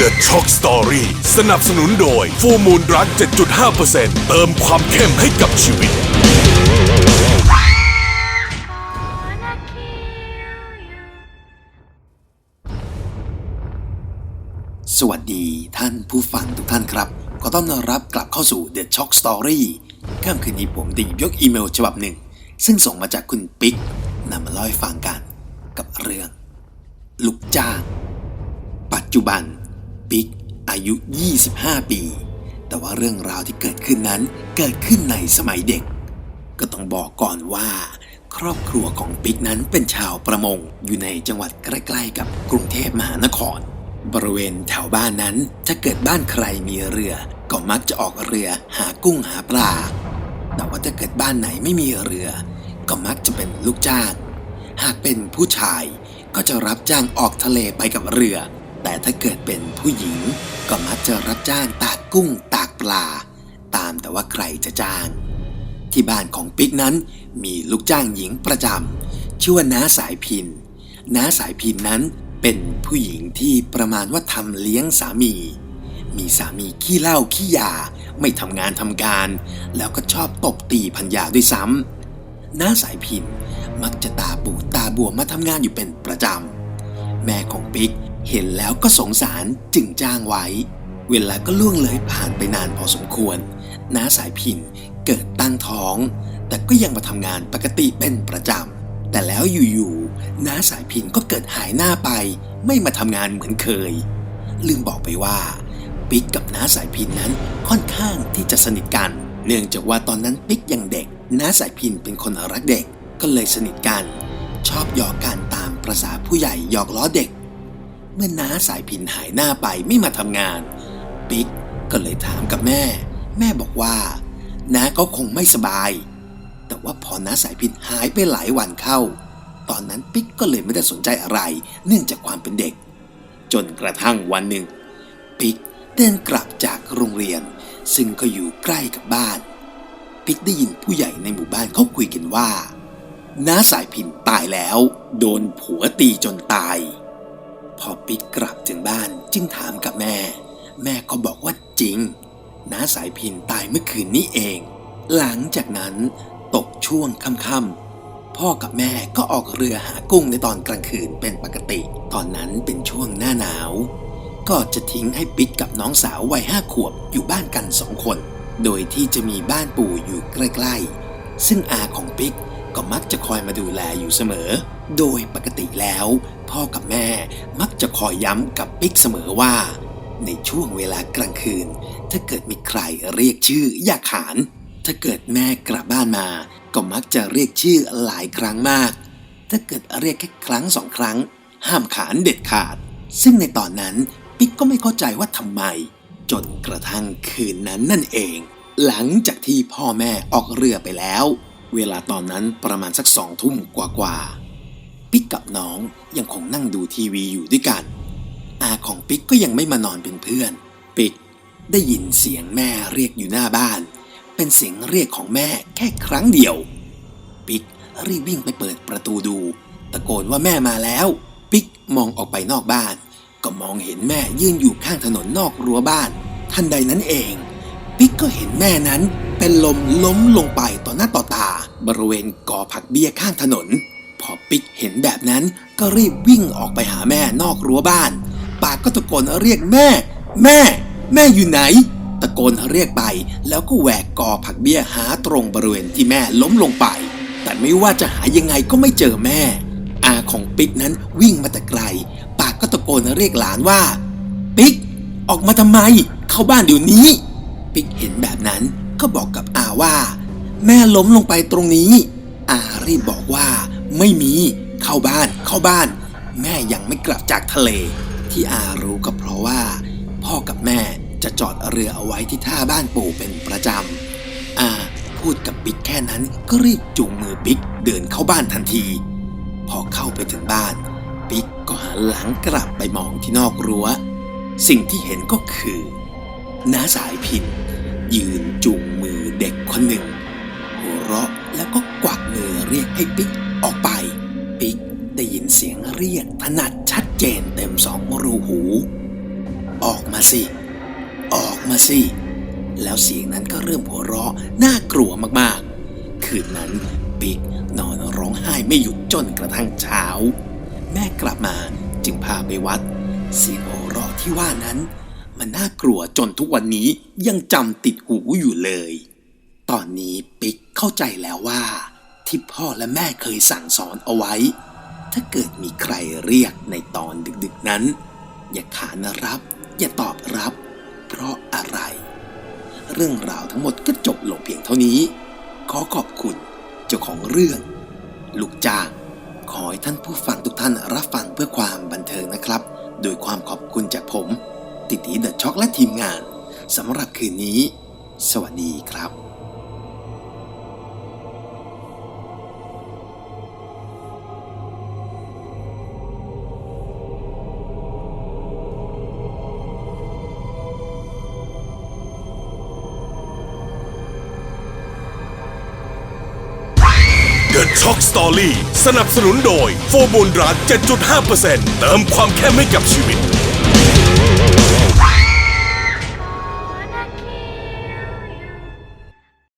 The Chalk Story สนับสนุนโดย Full Moon Drug 7.5%เติมความเข้มให้กับชีวิต Wanna kill you. สวัสดีท่านผู้ฟังทุกท่านครับ ขอต้อนรับกลับเข้าสู่ The Shock Story ค่ำคืนนี้ผมได้หยิบยกอีเมลฉบับหนึ่ง ซึ่งส่งมาจากคุณปิ๊กนำมาเล่าให้ฟังกันกับเรื่อง ลูกจ้าง ปัจจุบัน ปิ๊ก อายุ 25 ปี แต่ว่าเรื่องราวที่เกิดขึ้นนั้นเกิดขึ้นในสมัยเด็ก ก็ต้องบอกก่อนว่า ครอบครัวของปิ๊กนั้นเป็นชาวประมงอยู่ในจังหวัดใกล้ๆกับกรุงเทพมหานคร บริเวณแถวบ้านนั้นถ้าเกิดบ้านใครมีเรือ ก็มักจะออกเรือหากุ้งหาปลา แต่ว่าถ้าเกิดบ้านไหนไม่มีเรือ ก็มักจะเป็นลูกจ้าง หากเป็นผู้ชายก็จะรับจ้างออกทะเลไปกับเรือ ถ้าเกิดเป็นผู้หญิง ก็มักจะรับจ้างตากกุ้งตากปลา ตามแต่ว่าใครจะจ้าง ที่บ้านของปิ๊กนั้นมีลูกจ้างหญิงประจำชื่อว่าน้าสายพินน้าสายพินนั้นเป็นผู้หญิงที่ประมาณว่าทำเลี้ยงสามี มีสามีขี้เหล้าขี้ยา ไม่ทำงานทำการ แล้วก็ชอบตบตีพันยาด้วยซ้ำน้าสายพินมักจะตาปูตาบวมมาทำงานอยู่เป็นประจำ แม่ของปิ๊ก เห็นแล้วก็สงสารจึงจ้างไว้ เวลาก็ล่วงเลยผ่านไปนานพอสมควร น้าสายพินเกิดตั้งท้อง แต่ก็ยังมาทำงานปกติเป็นประจำ แต่แล้วอยู่ๆน้าสายพินก็เกิดหายหน้าไป ไม่มาทำงานเหมือนเคย ลืมบอกไปว่าปิ๊กกับน้าสายพินนั้นค่อนข้างที่จะสนิทกัน เนื่องจากว่าตอนนั้นปิ๊กยังเด็กน้าสายพินเป็นคนรักเด็กก็เลยสนิทกัน ชอบหยอกกันตามประษาผู้ใหญ่หยอกล้อเด็ก เมื่อน้าสายพินหายหน้าไปไม่มาทำงาน ปิ๊กก็เลยถามกับแม่ แม่บอกว่าน้าก็คงไม่สบาย แต่ว่าพอน้าสายพินหายไปหลายวันเข้า ตอนนั้นปิ๊กก็เลยไม่ได้สนใจอะไร เนื่องจากความเป็นเด็ก จนกระทั่งวันหนึ่ง ปิ๊กเดินกลับจากโรงเรียน ซึ่งก็อยู่ใกล้กับบ้าน ปิ๊กได้ยินผู้ใหญ่ในหมู่บ้านเขาคุยกันว่าน้าสายพินตายแล้ว โดนผัวตีจนตาย พอปิ๊กกลับถึงบ้านจึงถามกับแม่ แม่ก็บอกว่าจริงน้าสายพินตายเมื่อคืนนี้เอง หลังจากนั้นตกช่วงค่ำๆพ่อกับแม่ก็ออกเรือหากุ้งในตอนกลางคืนเป็นปกติ ตอนนั้นเป็นช่วงหน้าหนาว ก็จะทิ้งให้ปิ๊กกับน้องสาววัยห้าขวบอยู่บ้านกันสองคน โดยที่จะมีบ้านปู่อยู่ใกล้ๆ ซึ่งอาของปิ๊กก็มักจะคอยมาดูแลอยู่เสมอ โดยปกติแล้วพ่อกับแม่มักจะคอยย้ำกับปิ๊กเสมอว่า ในช่วงเวลากลางคืน ถ้าเกิดมีใครเรียกชื่ออย่าขาน ถ้าเกิดแม่กลับบ้านมา ก็มักจะเรียกชื่อหลายครั้งมาก ถ้าเกิดเรียกแค่ครั้งสองครั้ง ห้ามขานเด็ดขาด ซึ่งในตอนนั้นปิ๊กก็ไม่เข้าใจว่าทำไม จนกระทั่งคืนนั้นนั่นเอง หลังจากที่พ่อแม่ออกเรือไปแล้ว เวลาตอนนั้นประมาณสักสองทุ่มกว่าๆ ปิ๊กกับน้องยังคงนั่งดูทีวีอยู่ด้วยกัน อาของปิ๊กก็ยังไม่มานอนเป็นเพื่อน ปิ๊กได้ยินเสียงแม่เรียกอยู่หน้าบ้าน เป็นเสียงเรียกของแม่แค่ครั้งเดียว ปิ๊กรีบวิ่งไปเปิดประตูดู ตะโกนว่าแม่มาแล้ว ปิ๊กมองออกไปนอกบ้าน ก็มองเห็นแม่ยืนอยู่ข้างถนนนอกรั้วบ้าน ทันใดนั้นเอง ปิ๊กก็เห็นแม่นั้นเป็นลมล้มลงไปต่อหน้าต่อตา บริเวณกอผักเบี้ยข้างถนน พอปิ๊กเห็นแบบนั้นก็รีบวิ่งออกไปหาแม่นอกรั้วบ้าน ปากก็ตะโกนเรียกแม่ แม่ แม่อยู่ไหน ตะโกนเรียกไป แล้วก็แหวกกอผักเบี้ยหาตรงบริเวณที่แม่ล้มลงไป แต่ไม่ว่าจะหายังไงก็ไม่เจอแม่ อาของปิ๊กนั้นวิ่งมาแต่ไกล ปากก็ตะโกนเรียกหลานว่า ปิ๊กออกมาทำไม เข้าบ้านเดี๋ยวนี้ ปิ๊กเห็นแบบนั้นก็บอกกับอาว่า แม่ล้มลงไปตรงนี้ อารีบบอกว่า ไม่มีเข้าบ้านเข้าบ้าน แม่ยังไม่กลับจากทะเล ที่อารู้ก็เพราะว่า พ่อกับแม่จะจอดเรือเอาไว้ที่ท่าบ้านปู่เป็นประจำอาพูดกับปิ๊กแค่นั้นก็รีบจูงมือปิ๊กเดินเข้าบ้านทันที พอเข้าไปถึงบ้าน ปิ๊กก็หันหลังกลับไปมองที่นอกรั้ว สิ่งที่เห็นก็คือน้าสายพินยืนจูงมือเด็กคนหนึ่งหัวเราะแล้วก็กวักมือเรียกให้ปิ๊ก ออกไป ปิ๊กได้ยินเสียงเรียกถนัดชัดเจนเต็มสองรูหู ออกมาสิ ออกมาสิ แล้วเสียงนั้นก็เริ่มหัวเราะน่ากลัวมากๆ คืนนั้นปิ๊กนอนร้องไห้ไม่หยุดจนกระทั่งเช้า แม่กลับมาจึงพาไปวัด เสียงหัวเราะที่ว่านั้น มันน่ากลัวจนทุกวันนี้ยังจำติดหูอยู่เลย ตอนนี้ปิ๊กเข้าใจแล้วว่า ที่พ่อและแม่เคยสั่งสอนเอาไว้ ถ้าเกิดมีใครเรียกในตอนดึกๆนั้น อย่าขานรับ อย่าตอบรับ เพราะอะไร เรื่องราวทั้งหมดก็จบลงเพียงเท่านี้ ขอขอบคุณเจ้าของเรื่อง ลูกจ้างขอให้ท่านผู้ฟังทุกท่านรับฟังเพื่อความบันเทิงนะครับ โดยความขอบคุณจากผม ติตีเดอะช็อกและทีมงานสำหรับคืนนี้ สวัสดีครับ ช็อกสตอรี่สนับสนุนโดยโฟบูลรัส7.5%เติมความแข้มให้กับชีวิต